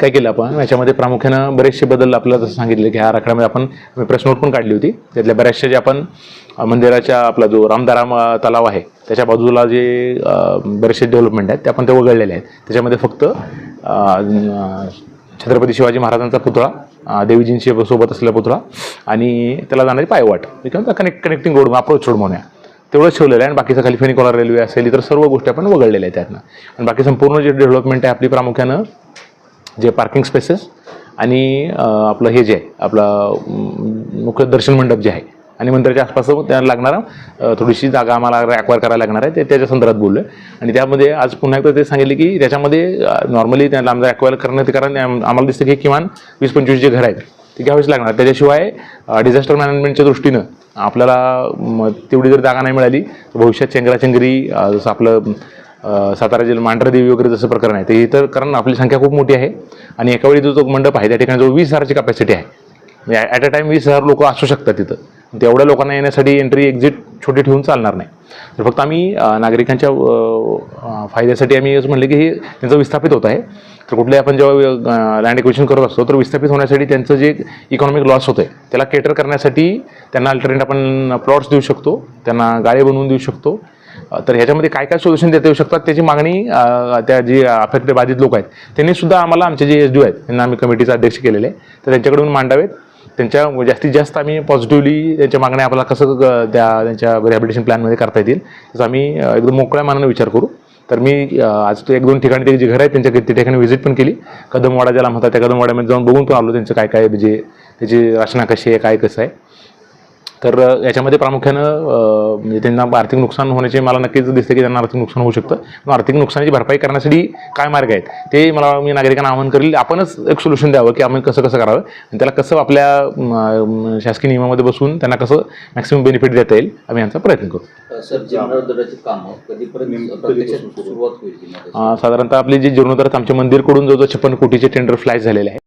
काय केलं आपण? याच्यामध्ये प्रामुख्यानं बरेचसे बदल आपल्याला जसं सांगितले की ह्या आराखड्यामध्ये आपण प्रेस नोट पण काढली होती. त्यातल्या बऱ्याचशा जे आपण मंदिराच्या आपला जो रामदाराम तलाव आहे त्याच्या बाजूला जे बरेचसे डेव्हलपमेंट आहेत ते आपण ते वगळलेले आहेत. त्याच्यामध्ये फक्त छत्रपती शिवाजी महाराजांचा पुतळा देवीजींशी सोबत असलेला पुतळा आणि त्याला जाणारी पायवाट. किंवा connect connecting road approach road म्हणूया. तेवढंच ठेवलेलं आहे आणि बाकीचं खाली फेनिकॉलर रेल्वे असेल इतर सर्व गोष्टी आपण वगळलेल्या आहेत त्यातनं. आणि बाकी संपूर्ण जे डेव्हलपमेंट आहे आपली प्रामुख्यानं जे पार्किंग स्पेसेस आणि आपलं हे जे आहे आपलं मुख्य दर्शन मंडप जे आहे आणि मंदिराच्या आसपास त्याला लागणारा थोडीशी जागा आम्हाला ॲक्वायर करायला लागणार आहे ते त्याच्या संदर्भात बोललो आहे आणि त्यामध्ये आज पुन्हा एकदा ते सांगितले की त्याच्यामध्ये नॉर्मली त्याला आमचं ॲक्वायर करण्यात कारण आम्हाला दिसतं की किमान वीस पंचवीस जे घर आहेत ते घ्यावेच लागणार. त्याच्याशिवाय डिझास्टर मॅनेजमेंटच्या दृष्टीनं आपल्याला तेवढी जर जागा नाही मिळाली तर भविष्यात चेंगराचेंगरी जसं आपलं सातारा जिल्हा मांढरादेवी वगैरे जसं प्रकरण आहे ते इतर कारण आपली संख्या खूप मोठी आहे आणि एका वेळी जो तो मंडप आहे त्या ठिकाणी जो वीस हजारची कॅपॅसिटी आहे. ॲट अ टाईम वीस हजार लोक असू शकतात तिथं. तेवढ्या लोकांना येण्यासाठी एंट्री एक्झिट छोटी ठेवून चालणार नाही. तर फक्त आम्ही नागरिकांच्या फायद्यासाठी आम्ही असं म्हणलं की हे त्यांचं विस्थापित होत आहे. तर कुठले आपण जेव्हा लँड एक्विशन करत असतो तर विस्थापित होण्यासाठी त्यांचं जे इकॉनॉमिक लॉस होतं आहे त्याला केटर करण्यासाठी त्यांना अल्टरनेट आपण प्लॉट्स देऊ शकतो त्यांना गाळे बनवून देऊ शकतो. तर ह्याच्यामध्ये काय काय सोल्युशन देता येऊ शकतात त्याची मागणी त्या जी अफेक्टेड बाधित लोक आहेत त्यांनी सुद्धा आम्हाला आमचे जे एस डी आहेत त्यांना आम्ही कमिटीचा अध्यक्ष केलेले आहे तर त्यांच्याकडून मांडावेत. त्यांच्या जास्तीत जास्त आम्ही पॉझिटिव्हली त्यांच्या मागण्या आपल्याला कसं त्या त्यांच्या रिहॅबिलिटेशन प्लॅनमध्ये करता येतील तसं आम्ही एकदम मोकळ्या मानाने विचार करू. तर मी आज तो एक दोन ठिकाणी ते जी घर आहेत त्यांच्या त्या ठिकाणी व्हिजिट पण केली. कदमवाडा ज्याला म्हणतात त्या कदमवाड्यामध्ये जाऊन बघून पण आलो त्यांचं काय काय म्हणजे त्याची रचना कशी आहे काय कसं आहे. तर याच्यामध्ये प्रामुख्यानं म्हणजे त्यांना आर्थिक नुकसान होण्याचे मला नक्कीच दिसते की त्यांना आर्थिक नुकसान होऊ शकतं. पण आर्थिक नुकसानाची भरपाई करण्यासाठी काय मार्ग आहेत? ते मला मी नागरिकांना आवाहन करेल आपणच एक सोल्युशन द्यावं की आपण कसं कसं करावं. आणि त्याला कसं आपल्या शासकीय नियमामध्ये बसून त्यांना कसं मॅक्सिमम बेनिफिट देता येईल आम्ही यांचा प्रयत्न करू. सर जीर्णोद्धाराची कामं कधीपर्यंत प्रत्यक्षात सुरुवात होईल? ती माझ्या अ, साधारणतः आपली जी जीर्णोद्धारात आमच्या मंदिरकडून जो जो छप्पन कोटीचे टेंडर फ्लाय झालेले आहे